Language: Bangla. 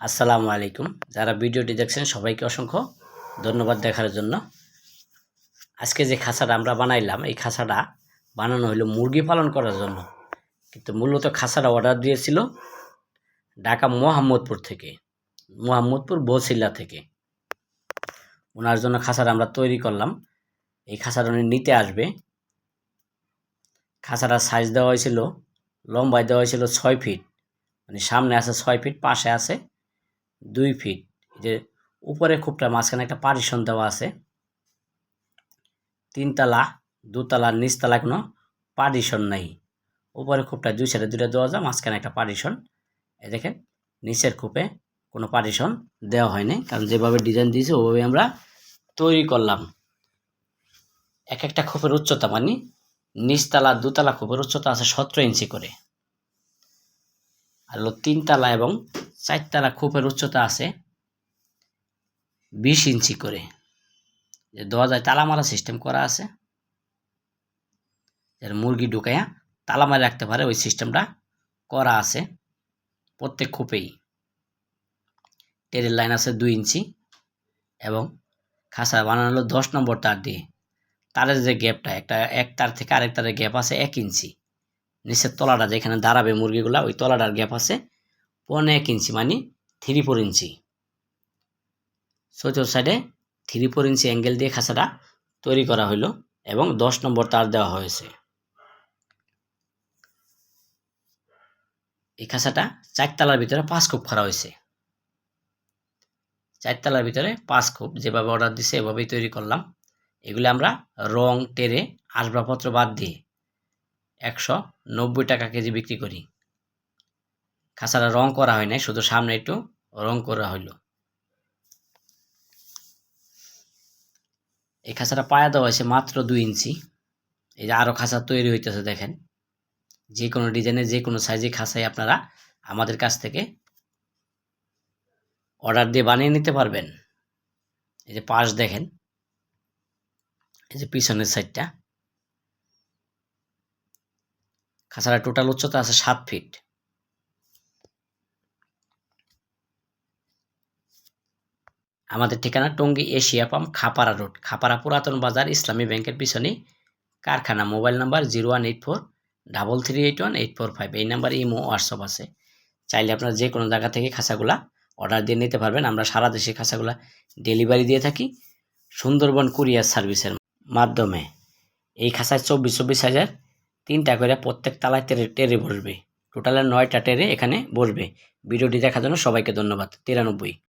আসসালামু আলাইকুম। যারা ভিডিওটি দেখছেন, সবাইকে অসংখ্য ধন্যবাদ দেখার জন্য। আজকে যে খাঁচাটা আমরা বানাইলাম, এই খাঁচাটা বানানো হলো মুরগি পালন করার জন্য। কিন্তু মূলত খাঁচাটা অর্ডার দিয়েছিল ঢাকা মোহাম্মদপুর থেকে, মোহাম্মদপুর বসিল্লা থেকে। ওনার জন্য খাঁচাটা আমরা তৈরি করলাম। এই খাঁচাটা উনি নিতে আসবে। খাঁচাটার সাইজ দেওয়া হয়েছিল, লম্বায় দেওয়া হয়েছিল ছয় ফিট মানে সামনে আছে ছয় ফিট পাশে আছে দুই ফিট যে উপরে খুবটা মাঝখানে একটা পারিশন দেওয়া আছে। তিনতলা, দুতলা, নিচতলা কোনো পারিশন নাই। উপরে খুবটা দুই সাইডে দেওয়া যায় মাঝখানে একটা পারিশন এই দেখেন, নিচের খুপে কোনো পারিশন দেওয়া হয়নি। কারণ যেভাবে ডিজাইন দিয়েছে, ওভাবে আমরা তৈরি করলাম। এক একটা খোপের উচ্চতা মানে নিচতলা, দুতলা খোপের উচ্চতা আছে সতেরো ইঞ্চি করে। আর হলো তিনতলা এবং চারতলা খোপের উচ্চতা আছে বিশ ইঞ্চি করে। যে দরজায় তালা মারা সিস্টেম করা আছে। মুরগি ঢুকাইয়া তালা মারা রাখতে পারে, ওই সিস্টেমটা করা আছে প্রত্যেক খোপেই। টেরের লাইন আছে দুই ইঞ্চি এবং খাসা বানানো হলো দশ নম্বর তার দিয়ে। তারের যে গ্যাপটা, একটা এক তার থেকে আরেক তারের গ্যাপ আছে এক ইঞ্চি। নিচের তলাটা যেখানে দাঁড়াবে মুরগিগুলা, ওই তলাটার গ্যাপ আছে পনেরো এক ইঞ্চি মানে থ্রি ফোর ইঞ্চি চতুর্থ সাইডে থ্রি ফোর ইঞ্চি অ্যাঙ্গেল দিয়ে খাঁচাটা তৈরি করা হলো এবং দশ নম্বর তার দেওয়া হয়েছে। এই খাঁচাটা চারতলার ভিতরে পাঁচ খুব করা হয়েছে। চারতলার ভিতরে পাঁচ খুব যেভাবে অর্ডার দিছে, এভাবেই তৈরি করলাম। এগুলো আমরা রং, টেরে আসবাবপত্র বাদ দিয়ে একশো নব্বই টাকা কেজি বিক্রি করি। খাঁচাটা রং করা হয় নাই, শুধু সামনে একটু রং করা হইল। এই খাঁচাটা পায়া দেওয়া হয়েছে মাত্র দুই ইঞ্চি। এই যে আরও খাঁচা তৈরি হইতেছে, দেখেন। যে কোনো ডিজাইনে, যে কোনো সাইজে খাঁচাই আপনারা আমাদের কাছ থেকে অর্ডার দিয়ে বানিয়ে নিতে পারবেন। এই যে পাশ দেখেন, এই যে পিছনের সাইডটা। খাঁচাটা টোটাল উচ্চতা আছে সাত ফিট। আমাদের ঠিকানা Tongi Asia pump Khapara road Khapara পুরাতন বাজার, ইসলামী ব্যাংকের পিছনে কারখানা। Mobile number zero one eight four double three eight one eight four five. এই নাম্বারে ইমো, হোয়াটসঅ্যাপ আছে। চাইলে আপনারা যে কোনো জায়গা থেকে খাঁচাগুলা অর্ডার দিয়ে নিতে পারবেন। আমরা সারা দেশে খাঁচাগুলা ডেলিভারি দিয়ে থাকি সুন্দরবন কুরিয়ার সার্ভিসের মাধ্যমে। এই খাঁচায় চব্বিশ চব্বিশ হাজার তিনটা করে প্রত্যেক তালায় টেরে টেরে বসবে। টোটালে নয়টা টেরে এখানে বসবে। ভিডিওটি দেখার জন্য সবাইকে ধন্যবাদ। তিরানব্বই।